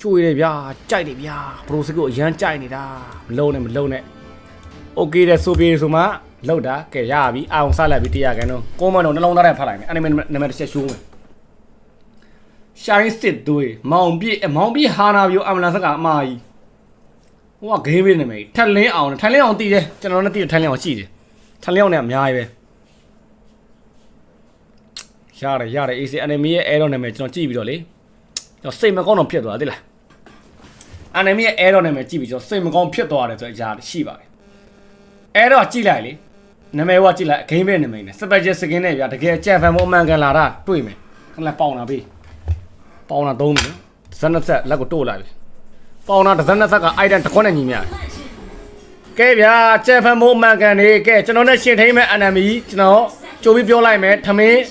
ကြွေတယ်ဗျာကြိုက်တယ်ဗျာဘရိုစကိုအရန်ကြိုက်နေတာမလုံးနဲ့မလုံးနဲ့โอเคတဲ့ဆိုပြေဆိုမှလောက်တာကဲရပြီအောင်ဆက်လိုက်ပြီတရားကန်တော့ကိုမန်တော့နှလုံးသားထဲဖတ်လိုက်မယ်အဲ့ဒီနာမည်တစ်ချက်ရှိုးမယ်ရှိုင်းစစ်သွေးမောင်ပြည့်မောင်ပြည့်ဟာနာပြိုအမလန်ဆက်က အမကြီးဟိုကဂိမ်းပေးနေမယ်ထက်လင်းအောင်ထက်လင်းအောင်တည်တယ်ကျွန်တော်လည်းတည်တယ်ထက်လင်းအောင်ရှိတယ်ထက်လင်းအောင်လည်းအများကြီးပဲရတယ်ရတယ် AC enemy ရဲ့ error နာမည်ကျွန်တော်ကြည့်ပြီးတော့လေကျွန်တော်စိတ်မကောင်းတော့ဖြစ်သွားတယ်လား enemy ရဲ့ error နာမည်ကြည့်ပြီးကျွန်တော်စိတ်မကောင်းဖြစ်သွားတယ်ဆိုတဲ့အရာရှိပါတယ် error ကြည့်လိုက်လေနာမည်ကကြည့်လိုက် game ပဲနာမည်နဲ့ special skin နဲ့ဗျာတကယ်ကြံဖန်မို့အမှန်ကန်လာတာတွေ့မယ်ခဏပေါင်တာပေးပေါင်တာသုံးမယ်ဇက်နှစ်ဆက်လက်ကိုတိုးလိုက်ပြီပေါင်တာတစ်စက်နှစ်ဆက်က item တစ်ခွန်းနဲ့ညီမျှတယ်ကဲဗျာကြံဖန်မို့အမှန်ကန်နေကဲကျွန်တော်နဲ့ရှင်ထိန်မဲ့ enemy ကျွန်တော်ကြိုးပြီးပြောလိုက်မယ်ထမင်း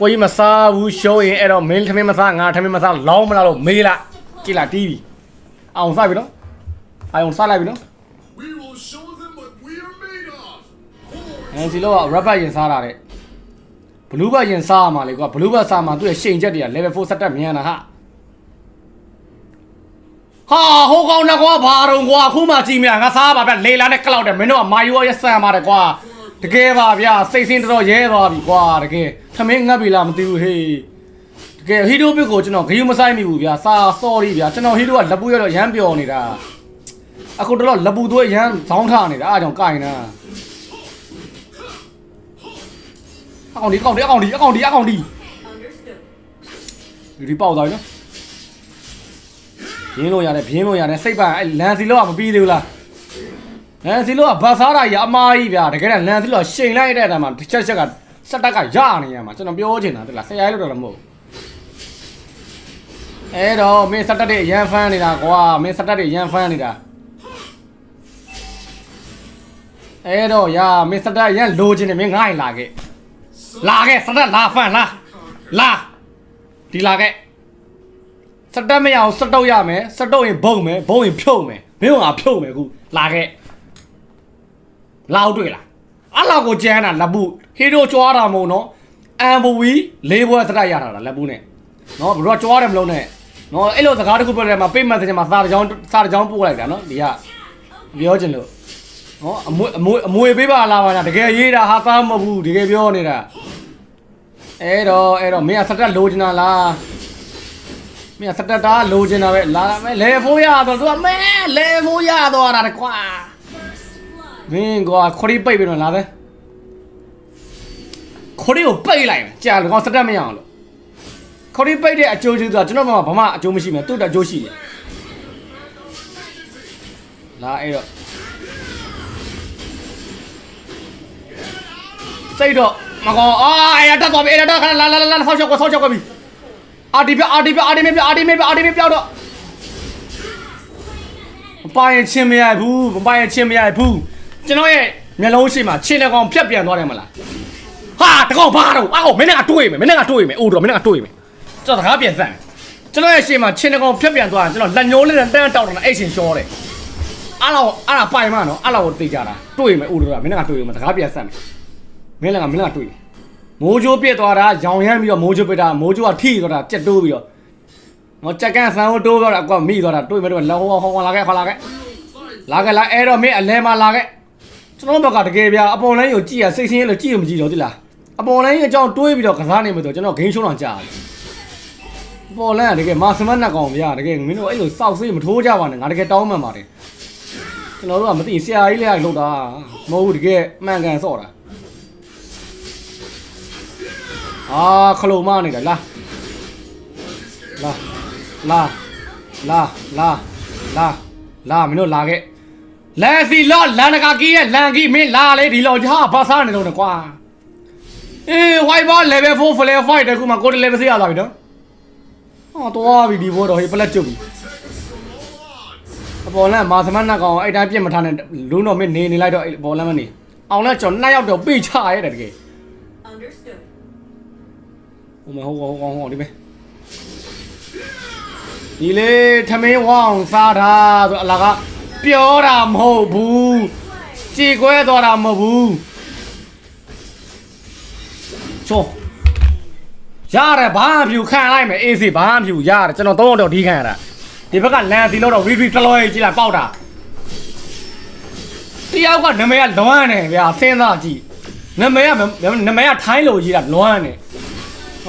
ကိုကြီးမစားဘူးရှုံးရင်အဲ့တော့မင်းထမင်းမစားငါထမင်းမစားလောင်းမလားလို့မေးလိုက်ကြည့်လိုက်တီးပြီ အောင်စားပြီနော်အောင်စားလိုက်ပြီနော် We will show them what we are made of. အဲစီလောက rubber ရင်စားတာတဲ့ဘလူးဘတ်ရင်စားရမှာလေကွာဘလူးဘတ်စားမှာသူ့ရဲ့ရှိန်ချက်တွေက level 4စက်တက်မြန်တာဟာဟာဟိုကောင်တော့ကွာဘာတော့ကွာအခုမှကြည့်မြငါစားပါဗျလေလာနဲ့ကလောက်တယ်မင်းတို့ကမာယူရောရဆန်ပါတယ်ကွာတကယ်ပါဗျာစိတ်ဆင်းတော်တော်ရဲသွားပြီကွာတကယ်ထမင်းငတ်ပြီလားမသိဘူးဟေးတ ကယ်ဟီတိုဘစ်ကိုကျွန်တော်ဂယုမဆိုင်မိဘူးဗျာစာ sorry ဗျာကျွန်တော်ဟီတိုကလက်ပူရတော့ရမ်းပျော်နေတာအခုတော့လက်ပူသွေးရမ်းဇောင်းထနေတာအားကြောင့်ကိုင်တာအကောင်ဒီအကောင်ဒီအကောင်ဒီအကောင်ဒီအကောင်ဒီဒီပေါက်သွားပြီနော်ပြင်းလို့ရတယ်ပြင်းလို့ရတယ်စိတ်ပါအဲ့လန်စီလောကမပြီးသေးဘူးလားလန်စီလောကဘာစားတာကြီးအမားကြီးဗျာတကယ်တော့လန်စီလောကရှိန်လိုက်တဲ့အတိုင်းမှာတစ်ချက်ချက်ကစက်တက်ကရနေရမှာကျွန်တော်ပြောချင်တာတလားဆရာကြီးလို့တော့မဟုတ်ဘူး အဲ့တော့မင်းစက်တက်တွေရန်ဖမ်းနေတာကွာမင်းစက်တက်တွေရန်ဖမ်းနေတာအဲ့တော့ယာမင်းစက်တက်ရန်လိုချင်တယ်မင်းငါ့ရင်လာခဲ့လာခဲ့စက်တက်လာဖမ်းလာလာဒီလာခဲ့စက်တက်မရအောင်စက်တော့ရမယ်စက်တော့ရင်ဘုံမယ်ဘုံရင်ဖြုတ်မယ်မင်းကငါဖြုတ်မယ်အခုလာခဲ့လာအောင်တွေ့လားအလောက်ကိုကျန်းတာလက်ပုဟီရိုကြွားတာမဟုတ်နော်အမ်ဘူဝီလေးဘွဲစက်တက်ရတာလားလက်ပုနဲ့နော်ဘရောကြွားတယ်မလုံးနဲ့ နော်အဲ့လိုစကားတစ်ခုပြောတယ်မှာပိတ်မှတ်တဲ့မှာစာတစ်ကြောင်းစာတစ်ကြောင်းပို့လိုက်တာနော်ဒီကပြောချင်လို့နော်အမွေအမွေအမွေပေးပါလားပါလားတကယ်ရေးတာဟာသားမဟုတ်ဘူးတကယ်ပြောနေတာအဲ့တော့အဲ့တော့မင်းကစတက်လိုချင်တာလားမင်းကစတက်တာလိုချင်တာပဲလာမယ်လေဖိုးရတော့သူကမဲလေဖိုးရတော့တာကွာမင်းကွာခရီးပိတ်ပြီးတော့လာပဲခရီးကိုပိတ်လိုက်မယ်ကြာတော့စတက်မရအောင်လို့ ခေါ်ဒီပိတ်တဲ့အကျိုးကျေးဇူးကကျွန်တော်ဘာမှဘာမှအကျိုးမရှိမယ်သူ့တက်အကျိုးရှိတယ်လာအဲ့တော့စိတ်တော့မကောင်းအာအဲ့တက်သွားပြီအဲ့တက်ခဏလာလာလာဆောက်ချောက်ကွာဆောက်ချောက်ကွာပြီအာဒီပြအာဒီပြအာဒီမေပြအာဒီမေပြအာဒီမေပြောက်တော့မပိုင်ချင်းမရဘူးမပိုင်ချင်းမရဘူးကျွန်တော်ရဲ့မျက်လုံးရှိမှာချင်းတဲ့ကောင်ဖြတ်ပြန်သွားတယ်မလားဟာတကောင်ဘာတော့အော်မင်းကတွေးမယ်မင်းကတွေးမယ်အိုးတော့မင်းကတွေးမယ် ကျွန်တော်စကားပြန်ဆန်ကျွန်တော်ရဲ့ရှေ့မှာချင်းတကောင်ဖြတ်ပြန်သွားရင်ကျွန်တော်လက်ညှိုးလေးနဲ့တန်းတောက်တာအဲ့ရှင်ရှောတယ်အားလောက်အားလာပိုင်မနော်အားလောက်ကိုသိကြတာတွေ့မယ်ဦးတို့ကမင်းကတွေ့မယ်စကားပြန်ဆန်မယ်မင်းလည်းကမင်းကတွေ့တယ်မိုးချိုးပြက်သွားတာရောင်ရမ်းပြီးတော့မိုးချိုးပြက်တာမိုးချိုးကထိသွားတာကြက်တိုးပြီးတော့နော်ကြက်ကန်ဆန်ကိုတိုးသွားတာအကွာမိသွားတာတွေ့မယ်တော့လောဟောဟောလာခဲ့ခေါ်လာခဲ့လာခဲ့လာအဲ့တော့မင်းအလဲမှာလာခဲ့ကျွန်တော်ဘက်ကတကယ်ဗျာအပေါ်လိုင်းကိုကြည့်ရစိတ်ဆင်းရဲလို့ကြည့်လို့မကြည့်တော့တိလားအပေါ်လိုင်းအကြောင်းတွေးပြီးတော့ကစားနေမှာဆိုကျွန်တော်ဂိမ်းရှုံးအောင်ကြားတယ် ပေါ်လန်းကတကယ်မာစမတ်နဲ့ကောင်ဗျာတကယ်မင်းတို့အဲ့လိုစောက်ဆေးမထိုးကြပါနဲ့ငါတကယ်တောင်းမှန်ပါတယ်ကျွန်တော်တို့ကမသိဆရာကြီးလေးကလှုပ်တာမဟုတ်ဘူးတကယ်မှန်ကန်စော့တာအာခလုံးမနေတာလာလာလာလာလာလာလာမင်းတို့လာခဲ့လန်စီလော့လန်နဂါကီရဲ့လန်ကီမင်းလာလေဒီလောဟာဘာစားနေတော့ကွာအေး white ball level 4 flare fight တကူမှာကိုယ် level 6ရလာပြီနော် ဟောတော့ပြီဒီဘောတော့ဟေးပလက်ကျုပ်ပြီအပေါ်လန်းမာသမတ်နှက်ကောင်အဲ့တိုင်းပြစ်မထားနဲ့လူတော့မင်းနေနေလိုက်တော့အဲ့ဘောလန်းမနေအောင်လဲကျွန်တော်နှစ်ယောက်တော့ပိတ်ချရဲတယ်တကယ် Understood. ဟိုမဟုတ်ဟိုကောင်ဟိုဒီမဲဒီလေထမင်းဝအောင်စားတာဆိုအလာကပြောတာမဟုတ်ဘူးကြေကွဲသွားတာမဟုတ်ဘူးချော ရတယ်ဘာမှမပြူခံလိုက်မယ်အေးစီဘာမှမပြူရတယ်ကျွန်တော်သုံးတော့ဒီခံရတာဒီဘက်ကလန်စီလို့တော့ VV တလောကြီးကြည့်လိုက်ပေါက်တာတယောက်ကနမဲကလွမ်းနေဗျာစဉ်းစားကြည့်နမဲကနမဲကထိုင်းလို့ကြီးတာလွမ်းနေ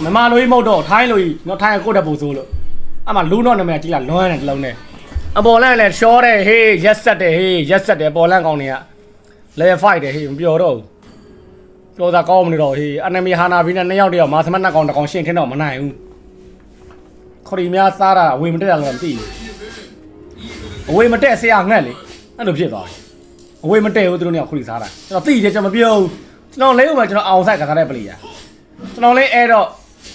မမလိုကြီးမဟုတ်တော့ထိုင်းလို့ကြီးနော်ထိုင်းကကိုတ်တဲ့ပူဆိုးလို့အမှလူတော့နမဲကြည့်လိုက်လွမ်းနေတလုံးနဲ့အပေါ်လန့်လည်းရှောတယ်ဟေးရက်ဆက်တယ်ဟေးရက်ဆက်တယ်ပေါ်လန့်ကောင်းနေက level 5တယ်ဟေးမပြောတော့ဘူး တော်သာကောင်းမနေတော့ဟေးအနမီဟာနာဘီနဲ့နှစ်ယောက်တည်းကမာသမတ်နှစ်ကောင်တစ်ကောင်ရှင်းထင်းတော့မနိုင်ဘူးခရီးများစားတာအဝေမတက်တာလည်းမသိဘူးအဝေမတက်ဆရာငတ်လေအဲ့လိုဖြစ်သွားတယ်အဝေမတက်ဘူးသူတို့ကခရီးစားတာကျွန်တော်သိတယ်ကျွန်တော်မပြောဘူးကျွန်တော်လဲဦးမှာကျွန်တော်အောင်ဆိုင်ကစားတဲ့ပလီယာကျွန်တော်လဲအဲ့တော့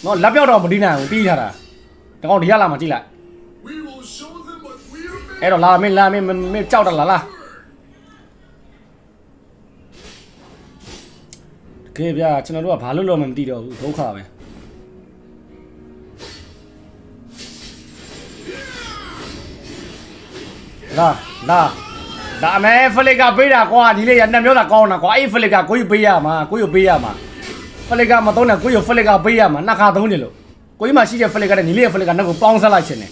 နော်လက်ပြောက်တော့မတီးနိုင်ဘူးတီးထားတာတကောင်ဒီရလာမှကြည့်လိုက်အဲ့တော့လာမင်းလာမင်းမင်းကြောက်တာလားလား ကဲဗျာကျွန်တော်တို့ကဘာလို့လို့မှမသိတော့ဘူးဒုက္ခပဲလာလာဒါအမဲဖလစ်ကပေးတာကွာဒီလေးရနှစ်မျိုးသာကောင်းတာကွာအဲ့ဖလစ်ကကိုကြီးပေးရမှာကိုကြီးပေးရမှာဖလစ်ကမသုံးနဲ့ကိုကြီးဖလစ်ကပေးရမှာနှစ်ခါသုံးတယ်လို့ကိုကြီးမှရှိတဲ့ဖလစ်ကတဲ့ညီလေးရဲ့ဖလစ်ကနောက်ကိုပေါင်းဆက်လိုက်ရှင်တယ်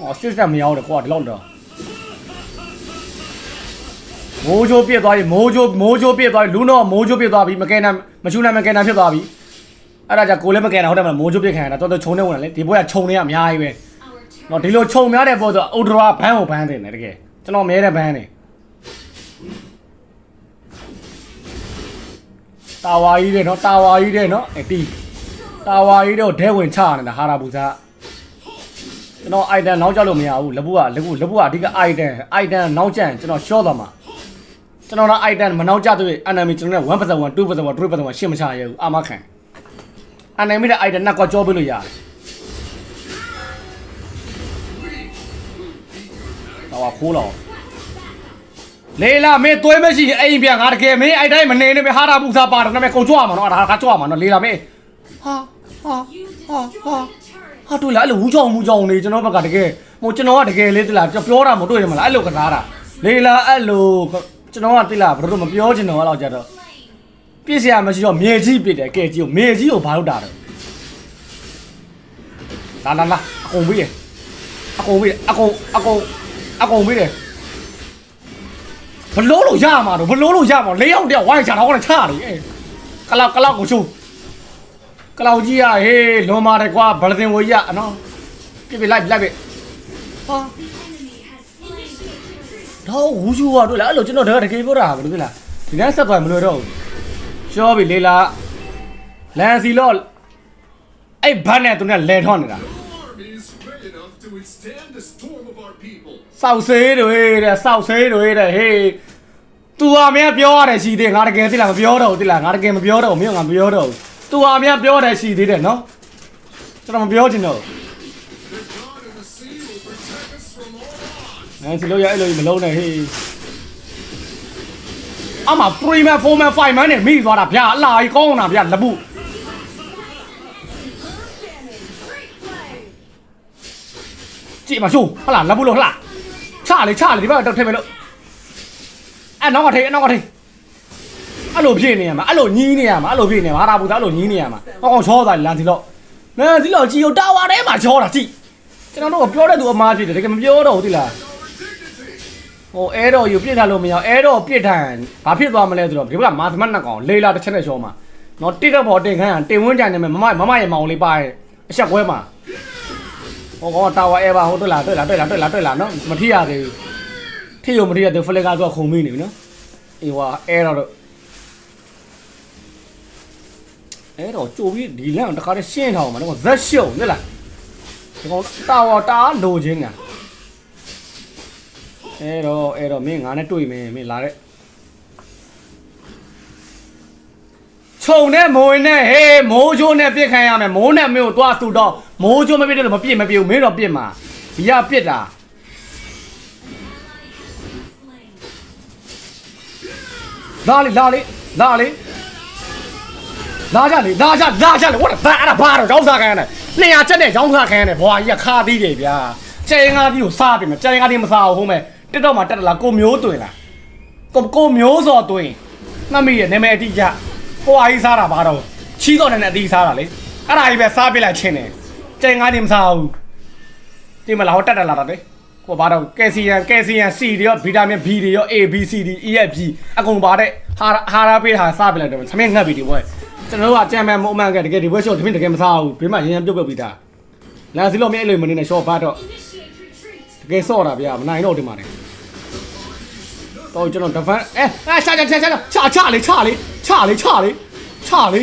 哦，စစ်တက်မရောက်တယ်ကွာဒီလောက်တော့ မိုးချိုးပြစ်သွားပြီမိုးချိုးမိုးချိုးပြစ်သွားပြီလူတော့မိုးချိုးပြစ်သွားပြီမကဲနိုင်မချူနိုင်မကဲနိုင်ဖြစ်သွားပြီအဲ့ဒါကြကိုလည်းမကဲနိုင်ဟုတ်တယ်မလားမိုးချိုးပြစ်ခံရတာတော်တော်ခြုံနေဝင်တယ်လေဒီဘွဲကခြုံနေရအများကြီးပဲနော်ဒီလိုခြုံများတဲ့ပေါ်ဆိုအုဒရာဘန်းကိုဘန်းတယ်နေတကယ်ကျွန်တော်မြဲတဲ့ဘန်းနေတာဝါကြီးတဲ့နော်တာဝါကြီးတဲ့နော်အတီးတာဝါကြီးတော့ဒဲဝင်ချနေတာဟာရာဘူစားကျွန်တော် item နောက်ကျလို့မရဘူးလက်ဘူးကလက်ဘူးလက်ဘူးကအဓိက item item နောက်ကျရင်ကျွန်တော် short သွားမှာ ကျွန်တော်က item မနောက်ကျသေး enemy ကျွန်တော်နဲ့1% 2% 3%ရှင်းမချရဘူးအာမခံ enemy တဲ့ item နဲ့ကောကြောပေးလို့ရတယ်တော့ခိုးတော့လေလာမင်းသွေးမရှိရင်အိမ်ပြန်ငါတကယ်မင်းအဲ့တိုင်းမနေနဲ့မဟာတာပူစားပါတယ်နာမည်ကုန်ကြွမှာနော်ဒါကကြွမှာနော်လေလာမင်းဟာဟာဟာဟာဟာတွေ့လားအဲ့လိုဝူးချောင်းဝူးချောင်းနေကျွန်တော်ဘက်ကတကယ်ဟိုကျွန်တော်ကတကယ်လေးတိလားကျွန်တော်ပြောတာမတွေ့ရမလားအဲ့လိုကစားတာလေလားအဲ့လို ကျွန်တော်ကတိလားဘယ်လိုမပြောချင်တော့အဲ့လောက်ကြတော့ပြည့်စရာမရှိတော့မြေကြီးပြစ်တယ်ကဲကြီးကိုမြေကြီးကိုဘာလို့တာတော့လာလာလာအကုန်ပြီးတယ်အကုန်ပြီးတယ်အကုန်အကုန်အကုန်ပြီးတယ်ဘလို့လို့ရမှာတော့ဘလို့လို့ရမှာလေးယောက်တယောက်ဝိုင်းချတော့ကတော့ချတယ်အေးကလောက်ကလောက်ကိုရှုံးကလောက်ကြီးရဟေးလွန်ပါတယ်ကွာဗလတင်ဝေးရအနော်ပြပြလိုက်လိုက်ပြဟာ တော့ဝူးချူอ่ะတွေ့လားအဲ့လိုကျွန်တော်တကယ်တကယ်ပြောတာဘယ်လိုဖြစ်လားဒီနေ့ဆက်သွားမလို့တော့ဘူးရှောပြီလေလားလန်စီလော့အဲ့ဘတ်နဲ့သူနဲ့လဲထောနေတာ No army is great enough to withstand the storm of our people. စောက်ဆေးတွေတဲ့စောက်ဆေးတွေတဲ့ဟေး तू ဟာမင်းပြောရတယ်ရှိသေးငါတကယ်သိလားမပြောတော့ဘူးသိလားငါတကယ်မပြောတော့ဘူးမင်းကငါမပြောတော့ဘူး तू ဟာမင်းပြောတယ်ရှိသေးတယ်နော်ကျွန်တော်မပြောချင်တော့ဘူး all odds. အဲစီလို့ရအဲ့လိုကြီးမလုံးနဲ့ဟေးအမပရီမန်4မန်5မန်နဲ့မိသွားတာဗျာအလာကြီးကောင်းတာဗျာလပုကြည့်မရှုဟလာလပုလို့ဟလာချလေချလေဒီဘက်တော့ထဲမယ်လို့အဲ့နောက်ကထိအဲ့နောက်ကထိအဲ့လိုဖြစ်နေရမှာအဲ့လိုညီးနေရမှာအဲ့လိုဖြစ်နေမှာဟာတာပူသားအဲ့လိုညီးနေရမှာဟောကောင်ချောသားလန်စီလို့လန်စီလို့ကြည်ကိုတာဝါထဲမှာချောတာကြည့်ကျွန်တော်တို့ကပြောတဲ့သူအမားဖြစ်တယ်တကယ်မပြောတော့ဘူးတိလား ဟိုအဲတော့ယူပြစ်ထားလို့မရအောင်အဲတော့ပြစ်ထားရင်ဘာဖြစ်သွားမလဲဆိုတော့ဒီဘက်ကမာသမတ်နှစ်ကောင်လေလာတစ်ချက်နဲ့ရှောမှာနော်တိတဲ့ဘော်တင်ခန်းတင်ဝင်းကြံနေမယ်မမမမရဲ့မောင်လေးပါရဲ့အချက်ကွဲမှာဟိုကောင်တာဝါအဲပါဟိုတွေ့လားတွေ့လားတွေ့လားတွေ့လားတွေ့လားနော်မထိရသေးဘူးထိရမထိရသေးဖလက်ကတော့ခုံမိနေပြီနော်အေးဝါအဲတော့အဲတော့ကြိုပြီးဒီလန့်တခါတည်းရှင်းထားအောင်မနော်ဇက်ရှုံသိလားဒီကောင်တာဝါတာလိုချင်းညာ အဲ့တော့အဲ့တော့မင်းငါနဲ့တွေ့မယ်မင်းလာတဲ့ခြုံနဲ့မိုးနဲ့ဟေးမိုးချိုးနဲ့ပြစ်ခံရမယ်မိုးနဲ့မင်းကိုသွားဆူတော့မိုးချိုးမပြစ်တယ်လို့မပြစ်မပြစ်ဘူးမင်းတော့ပြစ်မှာဒီကပြစ်တာလာလေလာလေလာလေလာကြလေလာကြလာကြလေဝတ်တာအဲ့ဒါဘာတော့ကြောင်းစားခံရတယ်200ချက်နဲ့ကြောင်းစားခံရတယ်ဘွာကြီးကခါသေးတယ်ဗျာကျဲငါးပြီးကိုစားပြီမကျဲငါးပြီးမစားဘူးဟုတ်မယ် တက်တော့မှတက်တလားကိုမျိုးတွင်လားကိုကိုမျိုးစော်တွင်မှတ်မိရနာမည်အတိအကျဘွာကြီးစားတာဘာတော့ချီးတော့နဲ့အတိစားတာလေအဲ့ဒါကြီးပဲစားပြလိုက်ချင်းတယ်ကျဲငါးပြီးမစားဘူးဒီမလားဟောတက်တက်လာတာလေဟိုဘာတော့ကယ်ဆီယမ်ကယ်ဆီယမ် C တွေရောဗီတာမင် B တွေရော A B C D E F G အကုန်ပါတဲ့ဟာဟာရာပေးဟာစပြလိုက်တယ်သမင်းငတ်ပြီဒီဘွဲကျွန်တော်တို့ကကြံမှန်မအမှန်ကတကယ်ဒီဘွဲရှော့သမင်းတကယ်မစားဘူးဘေးမှာရင်းရင်းပြုတ်ပြုတ်ပြီးသားလန်စီလို့မင်းအဲ့လိုမနေနဲ့ရှော့ဘတ်တော့ Initiate retreat. တကယ်ဆော့တာဗျာမနိုင်တော့ဒီမှာလေ တော့ကျွန်တော်ဒဖန်အဲအဲချာချာချာချာချာချာလေချာလေချာလေချာလေချာလေ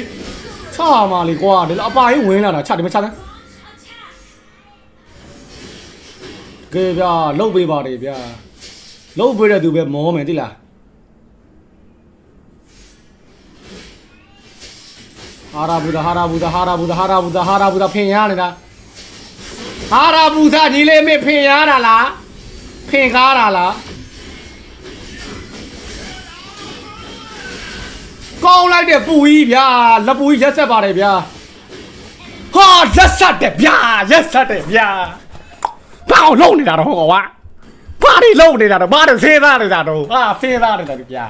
ချာမာလေကွာဒီလိုအပါကြီးဝင်လာတာချာဒီမှာချာတယ်ကဲဗျာလုတ်ပေးပါတယ်ဗျာလုတ်ပေးတဲ့သူပဲမောမယ်တိလားဟာရာဘူဒဟာရာဘူဒဟာရာဘူဒဟာရာဘူဒဟာရာဘူဒဖင်ရနေတာဟာရာဘူဇာညီလေးမေဖင်ရတာလားဖင်ကားတာလား ကောင်းလိုက်တဲ့ပူကြီးဗျာလက်ပူကြီးရက်ဆက်ပါတယ်ဗျာဟာရက်ဆက်တယ်ဗျာရက်ဆက်တယ်ဗျာဘာအောင်လုံနေတာတော့ဟောကွာဘာတွေလုံနေတာတော့ဘာတွေစေးသားနေတာတော့ဟာစေးသားနေတာဗျာ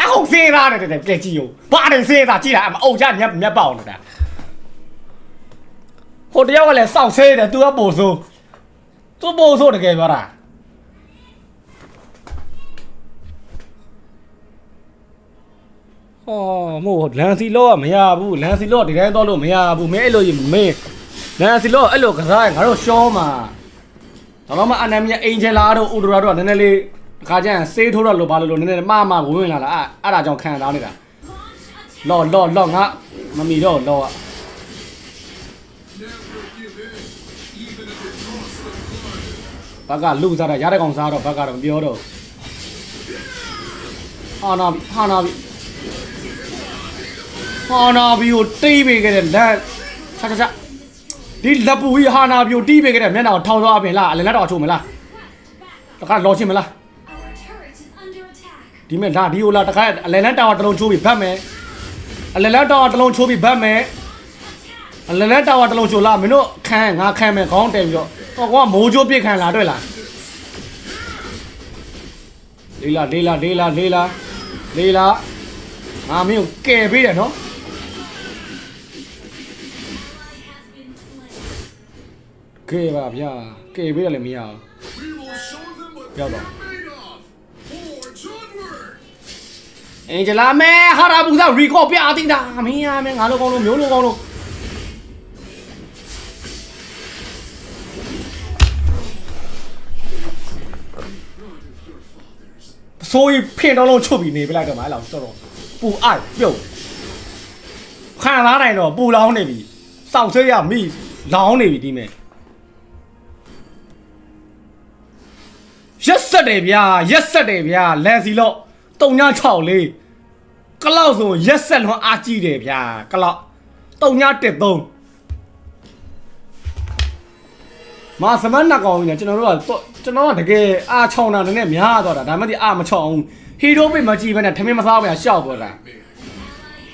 အခုစေးသားနေတယ်ကြည့်ကြည့်ဦးဘာတွေစေးသားကြည့်တာအမအုပ်ချမျက်မျက်ပေါက်နေတာဟိုတယောက်ကလည်းစောက်ဆဲတယ်သူကပို့ဆိုးသူပို့ဆိုးတကယ်ပြောတာ ဟောမို့လန်စီလောကမရဘူးလန်စီလောဒီတိုင်းတော့လို့မရဘူးမင်းအဲ့လိုကြီးမင်းလန်စီလောအဲ့လိုကစားရင်ငါတို့ရှောမှာဒါတော့မှအနမ်မြအင်ဂျင်လာတို့ဥဒရာတို့ကနည်းနည်းလေးအခါကျရင်စေးထိုးတော့လို့ဘာလို့လို့နည်းနည်းမမဝင်လာလားအဲ့အဲ့ဒါကြောင့်ခံစားနေတာ Launch attack. လော့လော့လော့ငါမမီတော့လော့ Never give in, even if it costs the blood. ဘက်ကလူစားတာရတဲ့ကောင်စားတော့ဘက်ကတော့မပြောတော့ဟာနာဟာနာပြီ ဟာနာပြီကိုတိတ်ပေးခဲ့တဲ့လက်ချာချာချာဒီလက်ပူကြီးဟာနာပြီကိုတီးပေးခဲ့တဲ့မျက်နှာကိုထောင်သွားအပြင်လားအလယ်လက်တော့အချို့မလား Quest back up. တခါလောချင်မလား Our turret is under attack. ဒီမဲ့ဒါဒီဟိုလာတခါအလယ်လက်တာဝါတစ်လုံးချိုးပြီးဗတ်မယ်အလယ်လက်တာဝါတစ်လုံးချိုးပြီးဗတ်မယ်အလယ်လက်တာဝါတစ်လုံးချိုးလာမင်းတို့ခန်းငါခန်းမယ်ခေါင်းတယ်ပြီးတော့တော့ကွာမိုးချိုးပြစ်ခံလာတွေ့လားလေးလာလေးလာလေးလာလေးလာလေးလာငါမင်းကိုကယ်ပေးတယ်နော် ကယ်ပါဗျာကယ်ပေးတယ်လည်းမရဘူး We will show them what Yeah, we're bro. made of. Forge onward. အင်ဂျလာမဲဟာရာဘူဇာရီကော့ပြအသိတာမင်းရမဲငါတို့ကောင်းလို့မျိုးလို့ကောင်းလို့ဆိုရင်ဖင်တော့လုံးချုပ်ပြီးနေပြလိုက်တော့မအဲ့လောက်တော်တော်ပူအိုက်ပြုတ်ခံလာနိုင်တော့ပူလောင်းနေပြီစောက်ဆွေးရမိလောင်းနေပြီဒီမဲ့ ရက်ဆက်တယ်ဗျာရက်ဆက်တယ်ဗျာလန်စီလို့396လေးကလောက်ဆိုရက်ဆက်လွန်အားကြီးတယ်ဗျာကလောက်393မစမနာကောင်ကြီးねကျွန်တော်တို့ကတော့ကျွန်တော်ကတကယ်အားချောင်းတာနည်းနည်းများသွားတာဒါမှမဟုတ်အားမချောင်းဘူးဟီရိုပိမကြည့်ဘဲနဲ့ထမင်းမစားဘဲရှောက်ပေါ်တာ Ally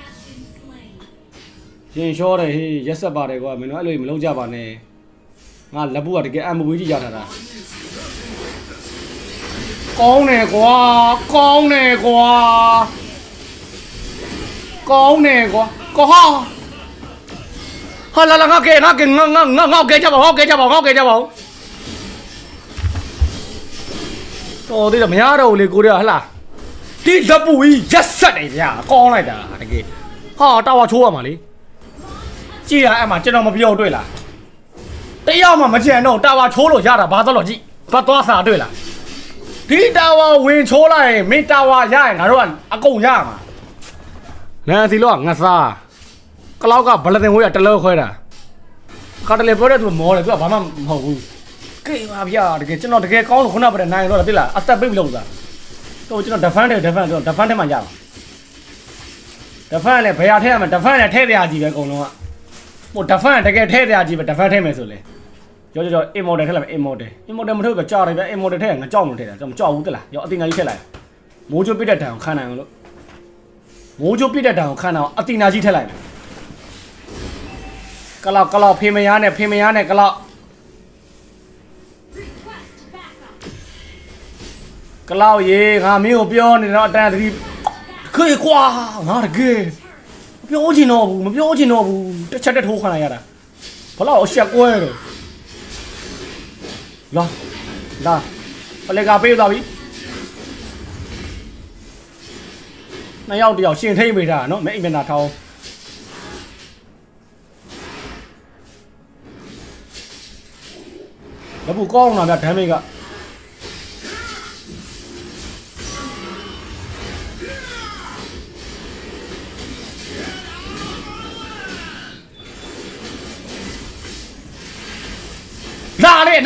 has been slain. ရင်လျှောတယ်ဟေးရက်ဆက်ပါတယ်ကွာမင်းတို့အဲ့လိုကြီးမလုပ်ကြပါနဲ့ငါလက်ဘူးကတကယ်အမဝေးကြီးရထားတာ ကောင်းတယ်ကွာကောင်းတယ်ကွာကောင်းတယ်ကွာကောဟာဟာလာလာငါကဲငါကဲငါငါငါငါကဲကြပါငါကဲကြပါငါကဲကြပါတော်သေးတယ်မရတော့ဘူးလေကိုရဟလာဒီလက်ပူကြီးရက်ဆက်တယ်ဗျာကောင်းလိုက်တာတကယ်ဟာတာဝါချိုးရမှာလေကြည့်ရအဲ့မှာကျွန်တော်မပြောတွေ့လားတယောက်မှမကြံတော့တာဝါချိုးလို့ရတာဘာတော့လို့ကြည့်ဘာသွားစားတွေ့လား ဒီတာဝါဝင်ချိုးလိုက်ရင်မင်းတာဝါရရင်ငါတို့ကအကုန်ရမှာလန်စီလို့ကငါစားကလောက်ကဘလတင်ဝေးကတလောခွဲတာခါတလေပြောတဲ့သူမောတယ်သူကဘာမှမဟုတ်ဘူးကိပါဗျာတကယ်ကျွန်တော်တကယ်ကောင်းလို့ခုနကပဲနိုင်တော့တယ်လားအသက်ပိတ်ပြီးလို့သာတော့ကျွန်တော် defend တယ် defend ကျွန်တော် defend ထဲမှာရပါ defend လည်းဘယ်ဟာထဲရမှာ defend လည်းထဲပြကြီးပဲအကုန်လုံးကဟို defend တကယ်ထဲတရားကြီးပဲ defend ထဲမယ်ဆိုလေ ကြောကြောကြော immortal ထဲလိုက်မယ် immortal immortal မထုတ်ဘူးကြောက်တယ်ဗျ immortal ထဲကငါကြောက်လို့ထဲတာကျွန်တော်ကြောက်ဘူးတလားရောအတင်ငါကြီးထက်လိုက်မိုးချိုးပစ်တဲ့တံကိုခံနိုင်အောင်လို့မိုးချိုးပစ်တဲ့တံကိုခံနိုင်အောင်အတင်ငါကြီးထက်လိုက်မယ်ကလောက်ကလောက်ဖေမယားနဲ့ဖေမယားနဲ့ကလောက် Request backup. ကလောက်ရေငါမင်းကိုပြောနေတော့အတန်တတိခေကွာငါတကယ်မပြောချင်တော့ဘူးမပြောချင်တော့ဘူးတစ်ချက်တည်းထိုးခံလိုက်ရတာဘလောက်အဆက်ကွဲတော့ လာလာပလေကပေးသွားပြီနှစ်ယောက်တစ်ယောက်ရှင်ထိမ့်ပေးတာနော်မဲအိမ်မနာထောင်းဘဘူးကောင်းလာဗျဒမ်းမေက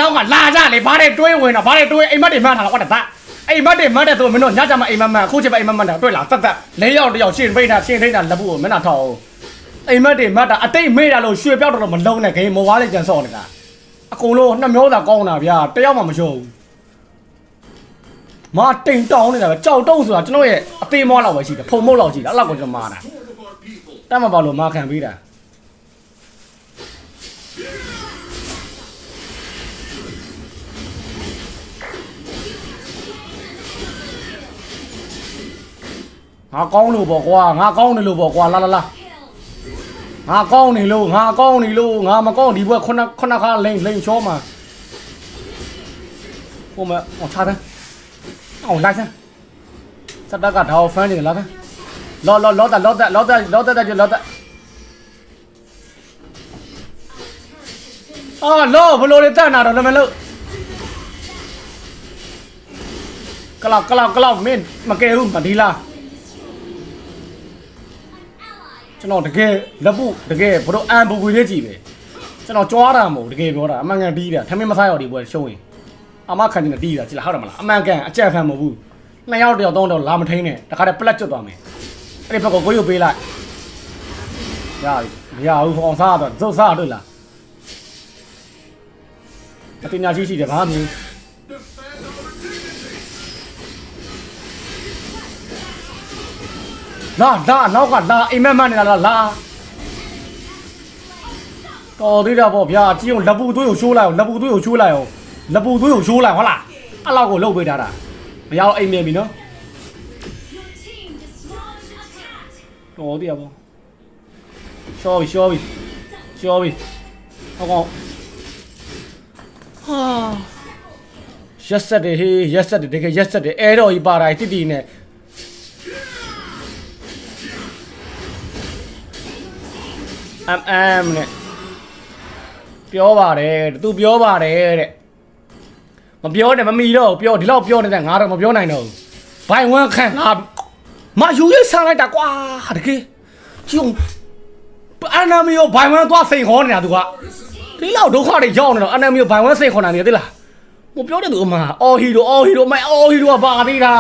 နောက်ကလာကြလေဘာတွေတွေးဝင်တော့ဘာတွေတွေးအိမ်မက်တွေမှန်းထားတော့ကွာတာအိမ်မက်တွေမှန်းတယ်ဆိုမင်းတို့ညကြမှာအိမ်မက်မှန်အခုချိန်မှာအိမ်မက်မှန်တာတွေ့လားတက်တက်လေးယောက်တစ်ယောက်ရှင်ပိတ်တာရှင်ထိတ်တာလက်ဘူးကိုမင်းနာထောင်းအိမ်မက်တွေမှတ်တာအတိတ်မေ့တာလို့ရွှေပြောက်တော့မလုံးနဲ့ခင်မော်ဝါးလေးကြံစော့နေတာအကုန်လုံးနှမျောတာကောင်းတာဗျာတယောက်မှမရှုံးဘူးမာတိမ်တောင်းနေတာပဲကြောက်တုံးဆိုတာကျွန်တော်ရဲ့အသေးမောလောက်ပဲရှိတယ်ဖုံမုတ်လောက်ရှိတယ်အဲ့လောက်ကိုကျွန်တော်မာတာ Part of our people. တတ်မပါလို့မာခံပေးတာ ငါကောင်းလို့ပေါ့ကွာငါကောင်းတယ်လို့ပေါ့ကွာလာလာလာ Kill. ငါကောင်းနေလို့ငါကောင်းနေလို့ငါမကောင်းဒီဘက်ခုနခုနခါလိမ့်လိမ့်ချောမှာဟိုမှာဟောထားတယ်အောင်လိုက်စမ်းစတက်ကထောက်ဖမ်းနေလားဗျလောလောလောတာလောတာလောတာလောတာကြလောတာအာလောဘလို့လေတတ်နာတော့လည်းမလို့ကလောက်ကလောက်ကလောက်မင်းမကဲဘူးမဒီလား ကျွန်တော်တကယ်လက်ပုတကယ်ဘလို့အန်ပူပူလေးကြည့်ပဲကျွန်တော်ကြွားတာမဟုတ်တကယ်ပြောတာအမှန်ကန်တီးတာထမင်းမစားရဒီပွဲရှုံးရင်အမခံနေတီးတာကြည့်လားဟုတ်တယ်မလားအမှန်ကန်အကြက်ဖန်မဟုတ်ဘူးနှစ်ယောက်တယောက်သုံးတော့လာမထိန်နဲ့တခါတည်းပလက်ကျွတ်သွားမယ်အဲ့ဒီဘက်ကကိုရုပ်ပေးလိုက်ရပြီမရဘူးဟောင်စားတော့ဇုတ်စားတွေ့လားအတင်ညာရှိရှိတယ်ဘာမှမမြင် လာလာနောက်ကလာအိမ်မက်မက်နေတာလားလာတော်သေးတာပေါ့ဗျာကြည့်အောင်လက်ပူသွေးကိုရှိုးလိုက်အောင်လက်ပူသွေးကိုရှိုးလိုက်အောင်လက်ပူသွေးကိုရှိုးလိုက်ဟုတ်လားအဲ့လောက်ကိုလှုပ်ပေးထားတာမရအောင်အိမ်မြင်ပြီနော် Your team dislodged a cat. တော်သေးတာပေါ့ရှော့ပြီရှော့ပြီရှော့ပြီဟောကောင်ဟာရက်ဆက်တယ်ဟေးရက်ဆက်တယ်တကယ်ရက်ဆက်တယ်အဲတော့ဤပါတိုင်းတိတိနဲ့ အမ်အမ်နဲ့ပြောပါတယ်သူပြောပါတယ်တဲ့မပြောနဲ့မမီတော့ဘူးပြောဒီလောက်ပြောနေတဲ့ငါတော့မပြောနိုင်တော့ဘူးဘိုင်ဝမ်ခန့်ငါမယူရေးဆန်းလိုက်တာကွာတကယ်ကျုံအန်နာမီကိုဘိုင်ဝမ်သွားစိန်ခေါ်နေတာသူကဒီလောက်ဒုက္ခတွေရောက်နေတော့အန်နာမီကိုဘိုင်ဝမ်စိန်ခေါ်နေတာနေသိလားမပြောတဲ့သူအမအော်ဟီရိုအော်ဟီရိုမိုင်အော်ဟီရိုကပါသေးတာ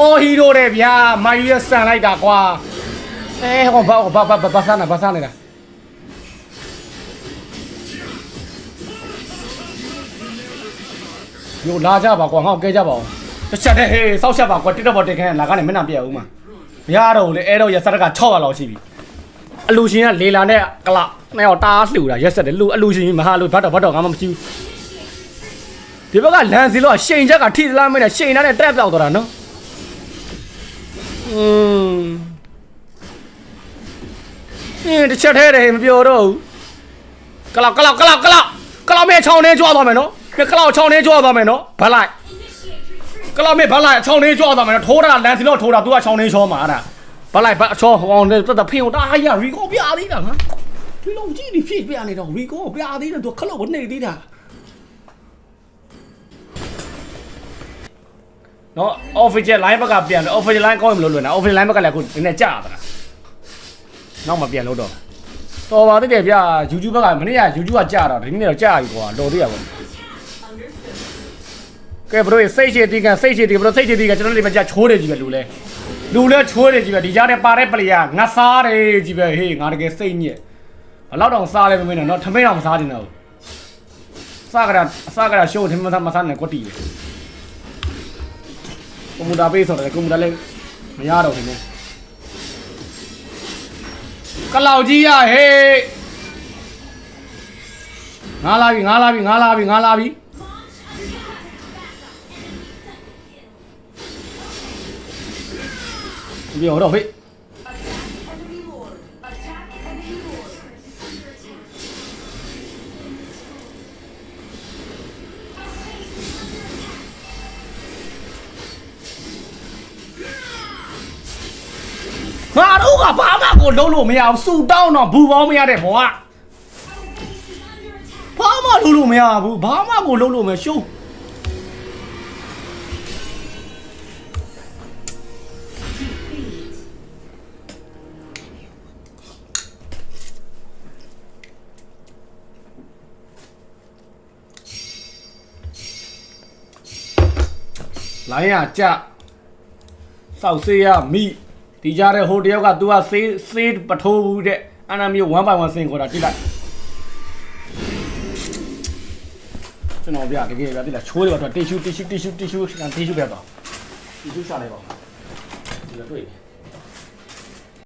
အော်ဟီရိုတဲ့ဗျာမယူရေးဆန်းလိုက်တာကွာအဲဟောဘာဘာဘာဘာဆန်းနေဘာဆန်းနေတာ ယိုလာကြပါကွာငါ့ကိုကဲကြပါအောင်တစ်ချက်တည်းဟေးစောက်ချက်ပါကွာတစ်တော့ပေါ်တင်ခဲလာကနေမနှံပြက်ဦးမှာမရတော့ဘူးလေအဲတော့ရစက်က600လောက်ရှိပြီအလူရှင်ကလေလာနဲ့ကလနဲ့တော့တားလှူတာရက်ဆက်တယ်လူအလူရှင်မဟာလူဘတ်တော့ဘတ်တော့ငါမှမရှိဘူးဒီဘက်ကလန်စီလို့ရှိန်ချက်ကထိသလားမင်းနဲ့ရှိန်နဲ့တက်ပြောက်သွားတာနော်อืมအင်းတစ်ချက်တည်းတည်းမပြောတော့ဘူးကလောက်ကလောက်ကလောက်ကလောက်ကလောက်မဲ့ချောင်းနေကြွားသွားမယ်နော် ပြကလောက်ချောင်းနေကြွားသွားမယ်နော်ဘတ်လိုက် Initiate retreat. ကလောက်မဲ့ဘတ်လိုက်ချောင်းနေကြွားသွားမယ်နော်ထိုးတာလန်စီလို့ထိုးတာ तू ကချောင်းနေချောမှာအဲ့ဒါဘတ်လိုက်ဘတ်အချောဟောင်းနေတတ်တဖင်တာဟာရရီကိုပြသေးတာနော်ဒီလုံးကြည့်နေဖြစ်ပြနေတော့ရီကိုပြသေးတယ် तू ခလောက်နေသေးတာနော် official line ဘက်ကပြန်တယ် official line ကောင်းရင်မလို့လွယ်နော် official line ဘက်ကလည်းအခုနည်းနည်းကြာတာနောက်မှပြန်လို့တော့တော်ပါသေးတယ်ဗျာ YouTube ဘက်ကမနေ့က YouTube ကကြာတော့ဒီနေ့တော့ကြာပြီကွာတော်သေးရပါ ကဲဘရိုစိတ်ချေတီကန်စိတ်ချေတီဘရိုစိတ်ချေတီကန်ကျွန်တော်တို့ဒီမှာကြာချိုးတယ်ကြီးပဲလူလဲလူလဲချိုးတယ်ကြီးပဲဒီကြားထဲပါတဲ့ပလီယာငါစားတယ်ကြီးပဲဟေးငါတကယ်စိတ်ညစ်ဘလောက်တောင်စားလဲမမင်းတော့ထမင်းတော့မစားတင်တော့စားကြတာစားကြတာရှိုးထမင်းမစားမစားနဲ့ကွတီပဲကွန်ပျူတာပေးဆိုတယ်ကွန်ပျူတာလည်းမရတော့ဘူးနော်ကလောက်ကြီးရဟေးငါလာပြီငါလာပြီငါလာပြီငါလာပြီ ပြောတော့ဟေ့ငါတို့ကဘာမှကိုလုံးလို့မရဘူးစူတောင်းတော့ဘူပေါင်းမရတဲ့ဘောကဘာမှလုံးလို့မရဘူးဘာမှကိုလုံးလို့မရှုံး လိုင်းရကြစောက်ဆေးရမိဒီကြားတဲ့ဟိုတယောက်က तू ကဆေးဆေးပထိုးဘူးတဲ့အနာမျိုး1 by 1ဆင်ခေါ်တာတိလိုက်ကျွန်တော်ပြတကယ်ပြတိလိုက်ချိုးတယ်တော့ tissue tissue tissue tissue တီရှူပြတော့ tissue ရှာလိုက်ပါဦးဒီလိုတွေ့တယ်